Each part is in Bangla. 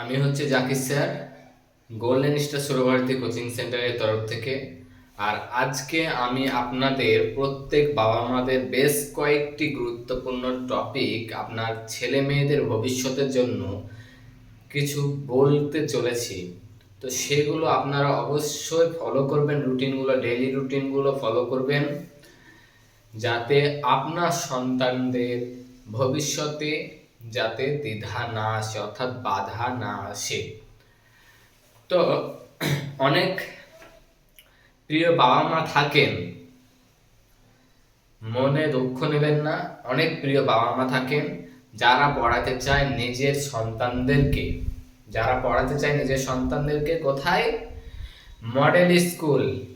আমি হচ্ছে Zakir sir golden star Surbharati coaching সেন্টারের তরফ থেকে। আর আজকে আমি আপনাদের, প্রত্যেক বাবা মাদের বেশ কয়েকটি গুরুত্বপূর্ণ টপিক আপনার ছেলে মেয়েদের ভবিষ্যতের জন্য কিছু বলতে চলেছি। তো সেগুলো আপনারা অবশ্যই ফলো করবেন রুটিনগুলো ডেলি রুটিনগুলো ফলো করবেন, যাতে আপনার সন্তানদের ভবিষ্যতে যাতে দ্বিধা না আসে, অর্থাৎ বাধা না আসে। তো অনেক প্রিয় বাবা মা থাকেন, মনে দুঃখ নেবেন না, অনেক প্রিয় বাবা মা থাকেন, যারা পড়াতে চায় নিজের সন্তানদেরকে। যারা পড়াতে চায় নিজের সন্তানদেরকে কোথায়? Model school.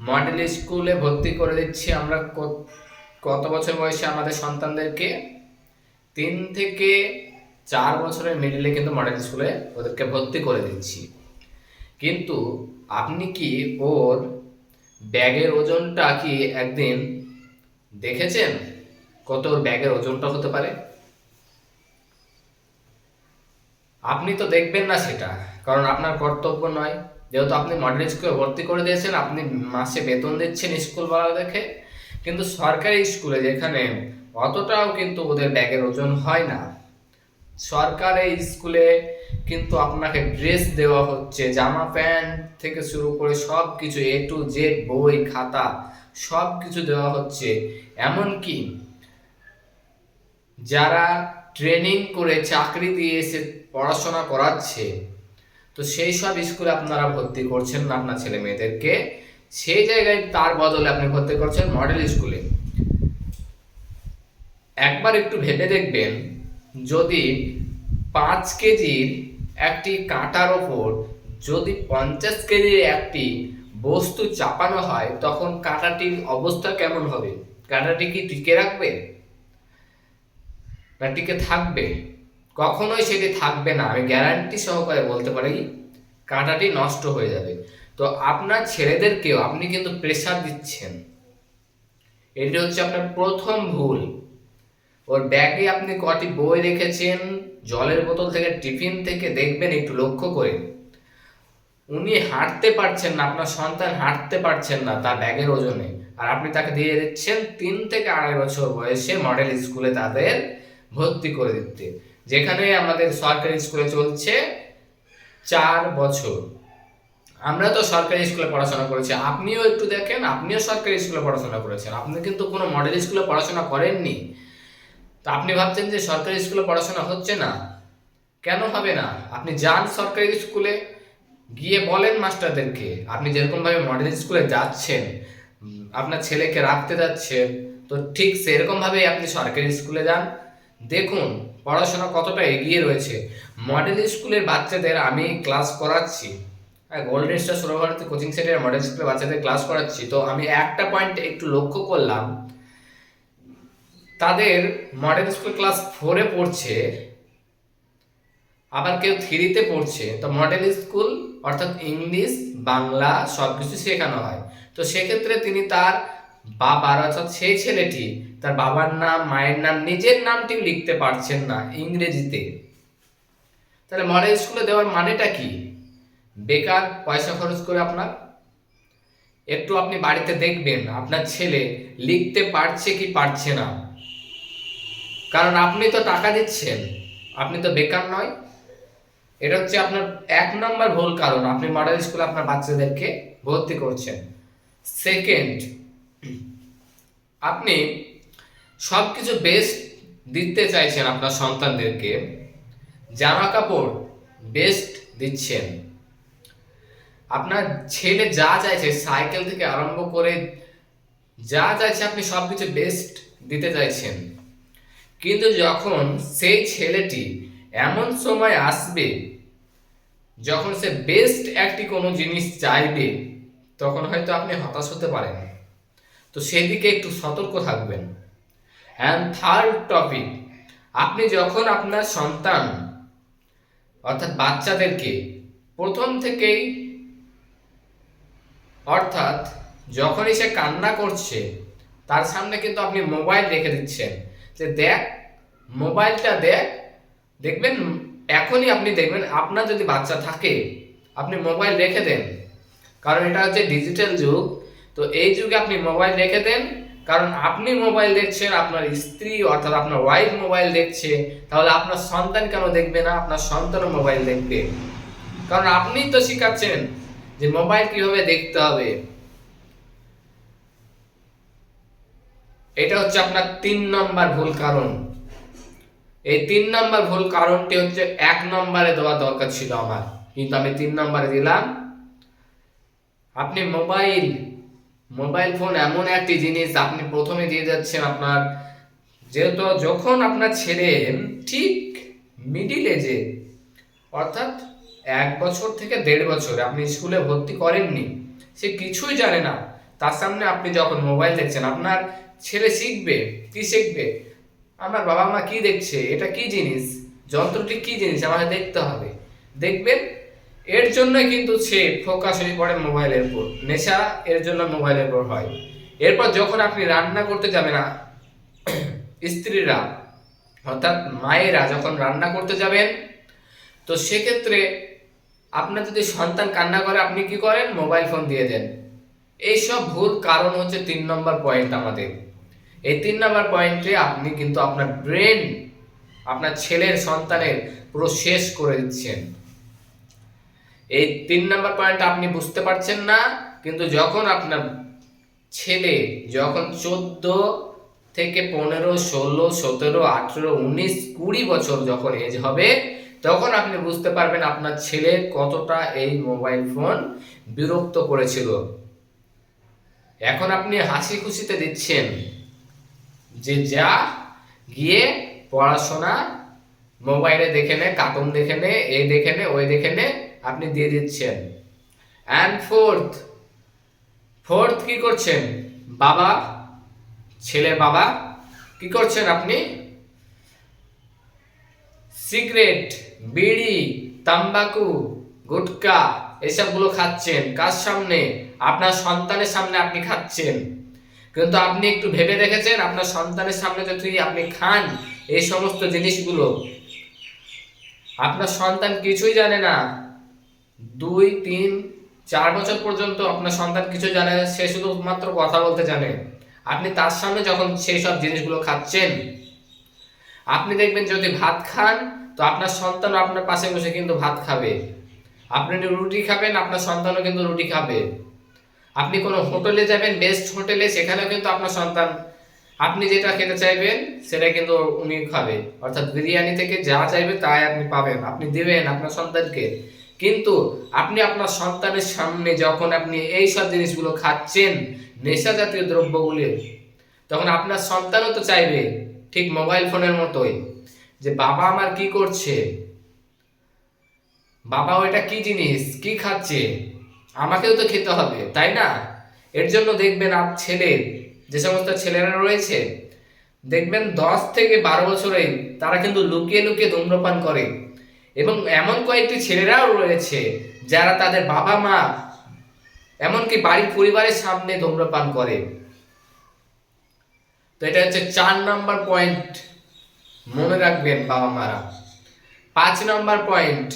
মডেল স্কুলে ভর্তি করে দিচ্ছি আমরা কত- বছর বয়সে আমাদের সন্তানদেরকে? তিন থেকে চার বছরের মিডিলে কিন্তু মডেল স্কুলে ওদেরকে ভর্তি করে দিচ্ছি। কিন্তু আপনি কি ওর ব্যাগের ওজনটা কি একদিন দেখেছেন? কত ওর ব্যাগের ওজনটা হতে পারে? আপনি তো দেখবেন না সেটা, কারণ আপনার কর্তব্য নয়। যেহেতু আপনি মডেল স্কুলে ভর্তি করে দিয়েছেন, আপনি মাসে বেতন দিচ্ছেন স্কুলওয়ালা দেখে কিন্তু সরকারি স্কুলে যেখানে অতটাও কিন্তু ওদের ব্যাগের ওজন হয় না। সরকার এই স্কুলে কিন্তু আপনাকে ড্রেস দেওয়া হচ্ছে, জামা প্যান্ট থেকে শুরু করে সব কিছু এ টু জেড বই, খাতা সব কিছু দেওয়া হচ্ছে। এমনকি যারা ট্রেনিং করে চাকরি দিয়ে এসে পড়াশোনা করাচ্ছে, তো সেই সব স্কুলে আপনারা ভর্তি করছেন না, আপনার ছেলে মেয়েদেরকে। সেই জায়গায় তার বদলে আপনি ভর্তি করছেন মডেল স্কুলে। একবার একটু ভেবে দেখবেন, যদি পাঁচ কেজির একটি কাঁটার ওপর যদি পঞ্চাশ কেজির একটি বস্তু চাপানো হয়, তখন কাঁটাটির অবস্থা কেমন হবে? কাঁটাটি কি টিকে রাখবে? না টিকে থাকবে? কখনোই সেটি থাকবে না, আমি গ্যারান্টি সহকারে বলতে পারি, কাঁটাটি নষ্ট হয়ে যাবে। তো আপনার ছেলেদেরকেও আপনি কিন্তু প্রেশার দিচ্ছেন। এটি হচ্ছে আপনার প্রথম ভুল। ওর ব্যাগে আপনি কটি বই রেখেছেন, জলের বোতল থেকে, টিফিন থেকে, দেখবেন একটু লক্ষ্য করে। উনি হাঁটতে পারছেন না, আপনার সন্তান হাঁটতে পারছেন না তার ব্যাগের ওজনে। আর আপনি তাকে দিয়ে দিচ্ছেন তিন থেকে আড়াই বছর বয়সে মডেল স্কুলে তাদের ভর্তি করে দিতে। যেখানে আমাদের সরকারি স্কুলে চলছে চার বছর। আমরা তো সরকারি স্কুলে পড়াশোনা করেছি। আপনিও একটু দেখেন, আপনিও সরকারি স্কুলে পড়াশোনা করেছেন। আপনি কিন্তু কোনো মডেল স্কুলে পড়াশোনা করেননি। তা আপনি ভাবছেন যে সরকারি স্কুলে পড়াশোনা হচ্ছে না? কেন হবে না? আপনি যান সরকারি স্কুলে, গিয়ে বলেন মাস্টারদেরকে। আপনি যেরকমভাবে মডেল স্কুলে যাচ্ছেন আপনার ছেলেকে রাখতে যাচ্ছেন, তো ঠিক সেরকমভাবেই আপনি সরকারি স্কুলে যান। দেখুন, পড়াশোনা কতটা এগিয়ে রয়েছে। মডেল স্কুলের বাচ্চাদের আমি ক্লাস করাচ্ছি। গোল্ডেন স্টার সুরভারতী কোচিং সেন্টারের মডেল স্কুলের বাচ্চাদের ক্লাস করাচ্ছি। তো আমি একটা পয়েন্ট একটু লক্ষ্য করলাম তাদের মডেল স্কুল ক্লাস ফোরে পড়ছে, আবার কেউ থ্রিতে পড়ছে। তো মডেল স্কুল অর্থাৎ ইংলিশ বাংলা সব কিছু শেখানো হয়। তো সেক্ষেত্রে তিনি তার বাবার অর্থাৎ সেই ছেলেটি, তার বাবার নাম, মায়ের নাম, নিজের নামটি লিখতে পারছেন না ইংরেজিতে। তাহলে মডেল স্কুলে দেওয়ার মানেটা কি? বেকার, পয়সা খরচ করে আপনার, একটু আপনি বাড়িতে দেখবেন, আপনার ছেলে লিখতে পারছে কি পারছে না। কারণ আপনি তো টাকা দিচ্ছেন, আপনি তো বেকার নয়। এটা হচ্ছে আপনার এক নম্বর ভুল কারণ। আপনি মডেল স্কুলে আপনার বাচ্চাদেরকে ভর্তি করছেন। সেকেন্ড আপনি সব কিছু বেস্ট দিতে চাইছেন আপনার সন্তানদেরকে। জামা কাপড় বেস্ট দিচ্ছেন। আপনার ছেলে যা চাইছে, সাইকেল থেকে আরম্ভ করে যা চাইছে, আপনি সব কিছু বেস্ট দিতে চাইছেন। কিন্তু যখন সেই ছেলেটি এমন সময় আসবে, যখন সে বেস্ট একটি কোনো জিনিস চাইবে, তখন হয়তো আপনি হতাশ হতে পারেন। তো সেদিকে একটু সতর্ক থাকবেন। অ্যান্ড থার্ড টপিক আপনি যখন আপনার সন্তান, অর্থাৎ বাচ্চাদেরকে প্রথম থেকেই, অর্থাৎ যখনই সে কান্না করছে, তার সামনে কিন্তু আপনি মোবাইল রেখে দিচ্ছেন। যে দেখ, মোবাইলটা দেখ, দেখবেন এখনই আপনি দেখবেন আপনার যদি বাচ্চা থাকে, আপনি মোবাইল রেখে দেন। কারণ এটা হচ্ছে ডিজিটাল যুগ, তো এই যুগে আপনি মোবাইল রেখে দেন। কারণ আপনি মোবাইল দেখছেন, আপনার স্ত্রী অর্থাৎ আপনার ওয়াইফ মোবাইল দেখছে, তাহলে আপনার সন্তান কেন দেখবে না? আপনার সন্তানও মোবাইল দেখবে। কারণ আপনিই তো শিখাচ্ছেন যে মোবাইল কীভাবে দেখতে হবে। এটা হচ্ছে আপনার তিন নম্বর ভুল কারণ। এই তিন নম্বর ভুল কারণটি হচ্ছে এক নম্বরে দেওয়া দরকার ছিল আমার। কিন্তু আমি তিন নম্বরে দিলাম। আপনি মোবাইল মোবাইল ফোন এমন একটি জিনিস আপনি প্রথমে দিয়ে যাচ্ছেন আপনার। যেহেতু যখন আপনার ছেলে ঠিক মিডিল এজে অর্থাৎ এক বছর থেকে দেড় বছর আপনি স্কুলে ভর্তি করেননি, সে কিছুই জানে না। তার সামনে আপনি যখন মোবাইল দেখছেন, আপনার ছেলে শিখবে, কি শিখবে? আমার বাবা মা কি দেখছে? এটা কি জিনিস? যন্ত্রটি কি জিনিস? আমাকে দেখতে হবে। দেখবেন, এর জন্য কিন্তু সে ফোকাস হয়ে পড়ে মোবাইলের উপর। নেশা এর জন্য মোবাইলের উপর হয়। এরপর যখন আপনি রান্না করতে যাবেন না স্ত্রীরা, অর্থাৎ মায়েরা যখন রান্না করতে যাবেন, তো সেক্ষেত্রে আপনার যদি সন্তান কান্না করে, আপনি কি করেন? মোবাইল ফোন দিয়ে দেন। এইসব ভুল কারণ হচ্ছে তিন নম্বর পয়েন্ট আমাদের। এই তিন নম্বর পয়েন্টে আপনি কিন্তু আপনার ব্রেন আপনার ছেলের, সন্তানের পুরো শেষ করে দিচ্ছেন। এই তিন নম্বর পয়েন্ট আপনি বুঝতে পারছেন না, কিন্তু যখন আপনার ছেলে যখন চোদ্দ থেকে পনেরো, ষোলো, সতেরো, আঠেরো, উনিশ, কুড়ি বছর যখন এজ হবে, তখন আপনি বুঝতে পারবেন আপনার ছেলে কতটা এই মোবাইল ফোন বিরক্ত করেছিল। এখন আপনি হাসি খুশিতে দিচ্ছেন। যে যা গিয়ে পড়াশোনা, মোবাইলে দেখে নে, কার্টুন দেখে নে এই দেখে নে, ওই দেখে নে, আপনি দিয়ে দিচ্ছেন। অ্যান্ড ফোর্থ ফোর্থ কি করছেন? বাবা, ছেলে বাবা, কি করছেন আপনি? সিগারেট, বিড়ি, তাম্বাকু, গুটকা, এসবগুলো খাচ্ছেন। কার সামনে? আপনার সন্তানের সামনে আপনি খাচ্ছেন। কিন্তু আপনি একটু ভেবে দেখেছেন? আপনার সন্তানের সামনে যদি আপনি খান এই সমস্ত জিনিসগুলো। আপনার সন্তান কিছুই জানে না। দুই তিন চার বছর পর্যন্ত আপনার সন্তান কিছু জানে না, সে শুধুমাত্র কথা বলতে জানে। আপনি তার সামনে যখন সেই সব জিনিসগুলো খাচ্ছেন আপনি দেখবেন যদি ভাত খান তো আপনার সন্তান আপনার পাশে বসে কিন্তু ভাত খাবে। আপনি রুটি খাবেন আপনার সন্তানও কিন্তু রুটি খাবে। আপনি কোনো হোটেলে যাবেন বেস্ট হোটেলে, সেখানেও কিন্তু আপনার সন্তান, আপনি যেটা খেতে চাইবেন, সেটা কিন্তু উনি খাবে। অর্থাৎ বিরিয়ানি থেকে যা চাইবে তাই আপনি পাবেন, আপনি দেবেন আপনার সন্তানকে। কিন্তু আপনি আপনার সন্তানের সামনে যখন আপনি এই সব জিনিসগুলো খাচ্ছেন, নেশা জাতীয় দ্রব্যগুলি, তখন আপনার সন্তানও তো চাইবে, ঠিক মোবাইল ফোনের মতোই, যে বাবা আমার কি করছে? বাবা ওইটা কি জিনিস? কি খাচ্ছে? আমাকেও তো খেতে হবে, তাই না? এর জন্য দেখবেন আপ ছেলে, যে সমস্ত ছেলেরা রয়েছে, দেখবেন দশ থেকে বারো বছরে তারা কিন্তু লুকিয়ে লুকিয়ে ধূম্রপান করে। এবং এমন কয়েকটি ছেলেরাও রয়েছে যারা তাদের বাবা মা, এমনকি বাড়ির পরিবারের সামনে ধূম্রপান করে। তো এটা হচ্ছে চার নম্বর পয়েন্ট। মনে রাখবেন বাবা মারা। পাঁচ নম্বর পয়েন্ট।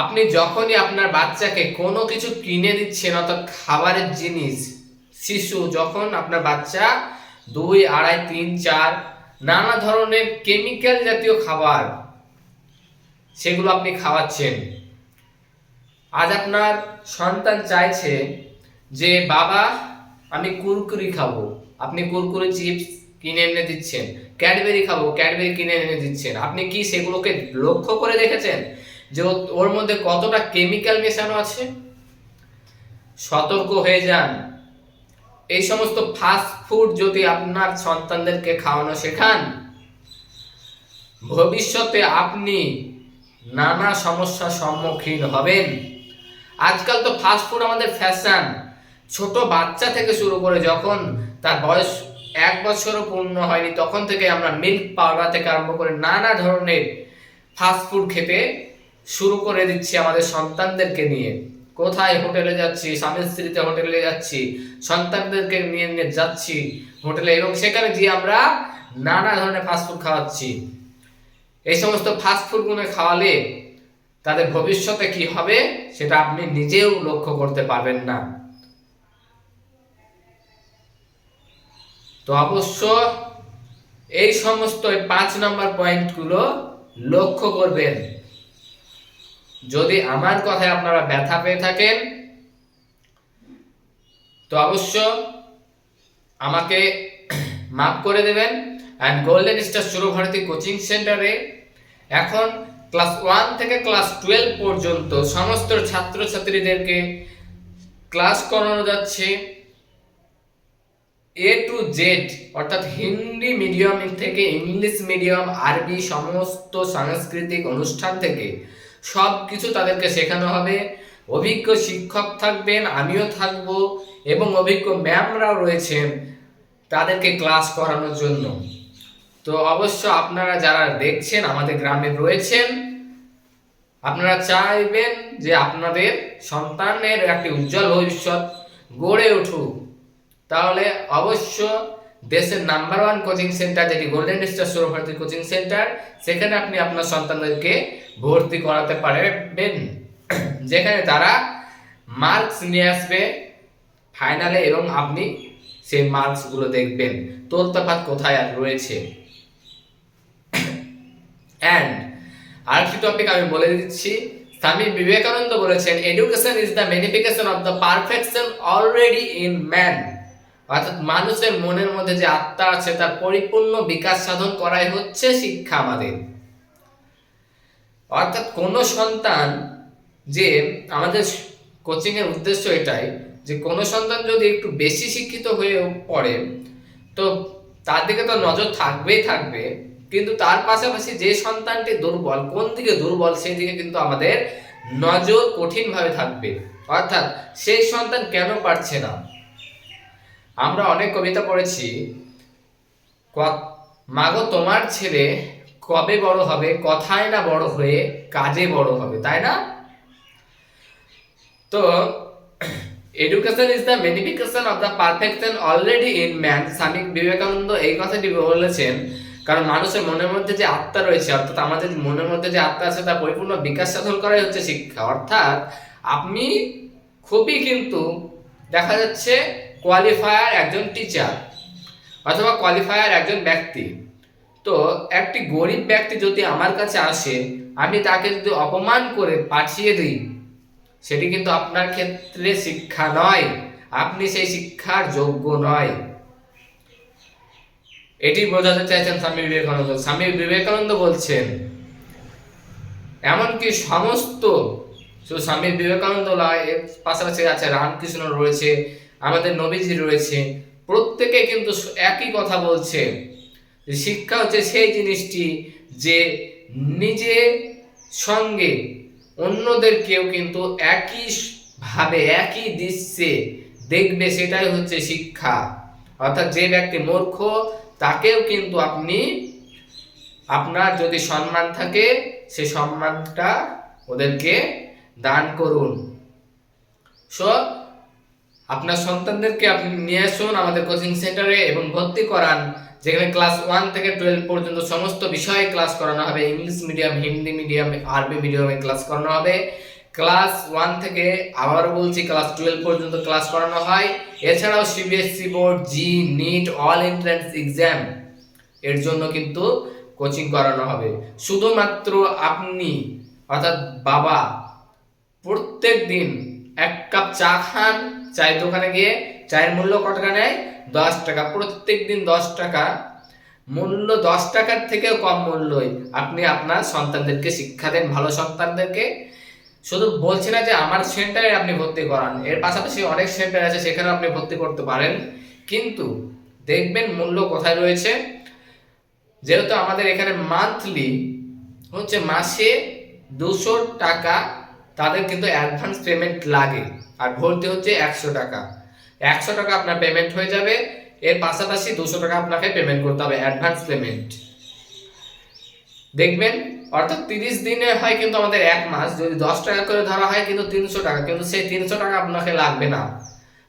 আপনি যখনই আপনার বাচ্চাকে কোনো কিছু কিনে দিচ্ছেন, অর্থাৎ খাবারের জিনিস, শিশু যখন আপনার বাচ্চা দুই, আড়াই, তিন, চার, নানা ধরনের কেমিক্যাল জাতীয় খাবার, সেগুলো আপনি খাওয়াচ্ছেন। আজ আপনার সন্তান চাইছে যে, বাবা, আমি কুরকুরি খাব। আপনি কুরকুরি চিপস কিনে এনে দিচ্ছেন, ক্যাডবেরি খাব, ক্যাডবেরি কিনে এনে দিচ্ছেন। আপনি কি সেগুলোকে লক্ষ্য করে দেখেছেন? যে ওর মধ্যে কতটা কেমিক্যাল মেশানো আছে? সতর্ক হয়ে যান। এই সমস্ত ফাস্ট ফুড যদি আপনার সন্তানদেরকে খাওয়ানো শেখান, ভবিষ্যতে আপনি নানা সমস্যার সম্মুখীন হবেন। আজকাল তো ফাস্ট ফুড আমাদের ফ্যাশন ছোট বাচ্চা থেকে শুরু করে যখন তার বয়স এক বছরও পূর্ণ হয়নি, তখন থেকে আমরা মিল্ক পাউডার থেকে আরম্ভ করে নানা ধরনের ফাস্ট ফুড খেতে শুরু করে দিচ্ছি আমাদের সন্তানদেরকে নিয়ে। কোথায় হোটেলে যাচ্ছি? স্বামী স্ত্রীতে হোটেলে যাচ্ছি। সন্তানদেরকে নিয়ে নিয়ে যাচ্ছি হোটেলে এবং সেখানে গিয়ে আমরা নানা ধরনের ফাস্টফুড খাওয়াচ্ছি। এই সমস্ত ফাস্ট ফুডগুলো খাওয়ালে তাদের ভবিষ্যতে কি হবে সেটা আপনি নিজেও লক্ষ্য করতে পারবেন না। তো অবশ্য এই সমস্ত পাঁচ নম্বর পয়েন্টগুলো লক্ষ্য করবেন। যদি আমার কথায় আপনারা ব্যথা পেয়ে থাকেন, তো অবশ্য আমাকে মাফ করে দেবেন। And golden star Surbharati coaching সেন্টারে এখন ক্লাস ওয়ান থেকে ক্লাস টুয়েলভ পর্যন্ত সমস্ত ছাত্রছাত্রীদেরকে ক্লাস করানো যাচ্ছে। এ টু জেড অর্থাৎ হিন্দি মিডিয়াম থেকে ইংলিশ মিডিয়াম আরবি, সমস্ত সাংস্কৃতিক অনুষ্ঠান থেকে সব কিছু তাদেরকে শেখানো হবে। অভিজ্ঞ শিক্ষক থাকবেন, আমিও থাকব এবং অভিজ্ঞ ম্যামরাও রয়েছেন তাদেরকে ক্লাস করানোর জন্য। তো অবশ্য আপনারা যারা দেখছেন, আমাদের গ্রামে রয়েছেন, আপনারা চাইবেন যে আপনাদের সন্তানের একটি উজ্জ্বল ভবিষ্যৎ গড়ে উঠুক। তাহলে অবশ্য দেশের নাম্বার ওয়ান কোচিং সেন্টার যেটি golden star Sourbharati coaching centre সেখানে আপনি আপনার সন্তানদেরকে ভর্তি করাতে পারবেন। যেখানে তারা মার্কস নিয়ে আসবে ফাইনালে এবং আপনি সেই মার্কসগুলো দেখবেন। তোলতাফাত কোথায় আর রয়েছে? অ্যান্ড আরেকটি টপিক আমি বলে দিচ্ছি, স্বামী বিবেকানন্দ বলেছেন education is the manifestation of the perfection already in man অর্থাৎ মানুষের মনের মধ্যে যে আত্মা আছে, তার পরিপূর্ণ বিকাশ সাধন করাই হচ্ছে শিক্ষা আমাদের। অর্থাৎ কোনো সন্তান যে আমাদের কোচিং এর উদ্দেশ্য এটাই যে কোনো সন্তান যদি একটু বেশি শিক্ষিত হয়ে পড়ে, তো তার দিকে তো নজর থাকবেই থাকবে। কিন্তু তার পাশাপাশি যে সন্তানটি দুর্বল, কোন দিকে দুর্বল, সেই দিকে কিন্তু আমাদের নজর কঠিনভাবে থাকবে। অর্থাৎ সেই সন্তান কেন পারছে না? আমরা অনেক কবিতা পড়েছি। মাগো তোমার ছেলে কবে বড় হবে? কথায় না বড় হয়ে কাজে বড় হবে, তাই না? তো education is the manifestation of the perfection already in man Swami Vivekananda এই কথাটি বলেছেন, কারণ মানুষের মনের মধ্যে যে আত্মা রয়েছে, অর্থাৎ আমাদের মনের মধ্যে যে আত্মা আছে, তার পরিপূর্ণ বিকাশ সাধন করাই হচ্ছে শিক্ষা। অর্থাৎ আপনি খুবই কিন্তু দেখা যাচ্ছে কোয়ালিফায়ার একজন টিচার অথবা কোয়ালিফায়ার একজন ব্যক্তি। তো একটি গরিব ব্যক্তি যদি আমার কাছে আসে, আমি তাকে যদি অপমান করে পাঠিয়ে দিই, সেটি কিন্তু আপনার ক্ষেত্রে শিক্ষা নয়। আপনি সেই শিক্ষার যোগ্য নয়। এটি বোঝাতে চাইছেন স্বামী বিবেকানন্দ। স্বামী বিবেকানন্দ বলছেন, এমনকি সমস্ত স্বামী বিবেকানন্দ এর পাশাপাশি আছে রামকৃষ্ণ রয়েছে আমাদের নবীজি রয়েছে প্রত্যেকে কিন্তু একই কথা বলছে। শিক্ষা হচ্ছে সেই জিনিসটি যে নিজে সঙ্গে অন্যদেরকেও কিন্তু একই ভাবে, একই দৃশ্যে দেখবে, সেটাই হচ্ছে শিক্ষা। অর্থাৎ যে ব্যক্তি মূর্খ, তাকেও কিন্তু আপনি, আপনার যদি সম্মান থাকে সেই সম্মানটা ওদেরকে দান করুন। সো আপনার সন্তানদেরকে আপনি নিয়ে আসুন আমাদের কোচিং সেন্টারে এবং ভর্তি করান, যেখানে ক্লাস ওয়ান থেকে টুয়েলভ পর্যন্ত সমস্ত বিষয়ে ক্লাস করানো হবে। ইংলিশ মিডিয়াম হিন্দি মিডিয়াম আরবি মিডিয়ামে ক্লাস করানো হবে। ক্লাস ওয়ান থেকে আবার বলছি ক্লাস টুয়েলভ পর্যন্ত ক্লাস করানো হয়। এছাড়াও CBSE board JEE NEET all entrance exam এর জন্য কিন্তু কোচিং করানো হবে। শুধুমাত্র আপনি, অর্থাৎ বাবা প্রত্যেক দিন এক কাপ চা খান চায়ের দোকানে গিয়ে চায়ের মূল্য কত টাকা নেয়? দশ টাকা। প্রত্যেক দিন দশ টাকা। মূল্য দশ টাকার থেকেও কম মূল্যই। আপনি আপনার সন্তানদেরকে শিক্ষা দেন, ভালো সন্তানদেরকে। শুধু বলছি না যে আমার সেন্টারে আপনি ভর্তি করান। এর পাশাপাশি অনেক সেন্টার আছে সেখানে আপনি ভর্তি করতে পারেন। কিন্তু দেখবেন মূল্য কোথায় রয়েছে? যেহেতু আমাদের এখানে মান্থলি হচ্ছে মাসে দুশো টাকা, তাদের কিন্তু অ্যাডভান্স পেমেন্ট লাগে। আর ভর্তি হচ্ছে একশো টাকা। একশো টাকা আপনার পেমেন্ট হয়ে যাবে, এর পাশাপাশি দুশো টাকা আপনাকে পেমেন্ট করতে হবে অ্যাডভান্স পেমেন্ট দেখবেন, অর্থাৎ তিরিশ দিনে হয় কিন্তু আমাদের এক মাস, যদি দশ টাকা করে ধরা হয় কিন্তু তিনশো টাকা, কিন্তু সেই তিনশো টাকা আপনাকে লাগবে না।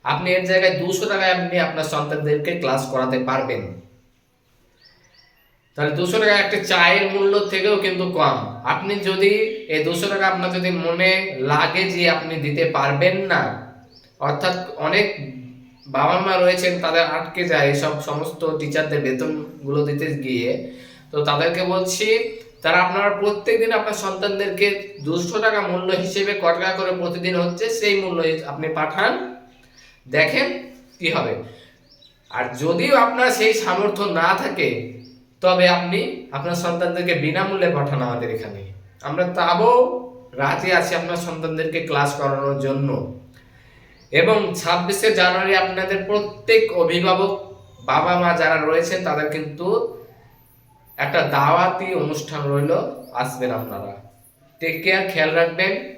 আপনি এর জায়গায় দুশো টাকায় আপনি আপনার সন্তানদেরকে ক্লাস করাতে পারবেন। তাহলে দুশো টাকা একটা চায়ের মূল্য থেকেও কিন্তু কম। আপনি যদি এই দুশো টাকা আপনার যদি মনে লাগে যে আপনি দিতে পারবেন না, অর্থাৎ অনেক বাবা মা রয়েছেন, তাদের আটকে যায় এসব সমস্ত টিচারদের বেতনগুলো দিতে গিয়ে। তো তাদেরকে বলছি, তারা আপনারা প্রত্যেকদিন আপনার সন্তানদেরকে দুশো টাকা মূল্য হিসেবে ক টাকা করে প্রতিদিন হচ্ছে সেই মূল্য আপনি পাঠান। দেখেন কি হবে। আর যদিও আপনার সেই সামর্থ্য না থাকে তবে আপনি আপনার সন্তানদেরকে বিনামূল্যে পাঠান আমাদের এখানে। আমরা তাবও রাজি আছি আপনার সন্তানদেরকে ক্লাস করানোর জন্য। এবং ছাব্বিশে জানুয়ারি আপনাদের প্রত্যেক অভিভাবক বাবা মা যারা রয়েছেন, তাদের কিন্তু একটা দাওয়াতি অনুষ্ঠান রইল। আসবেন আপনারা। টেক কেয়ার খেয়াল রাখবেন।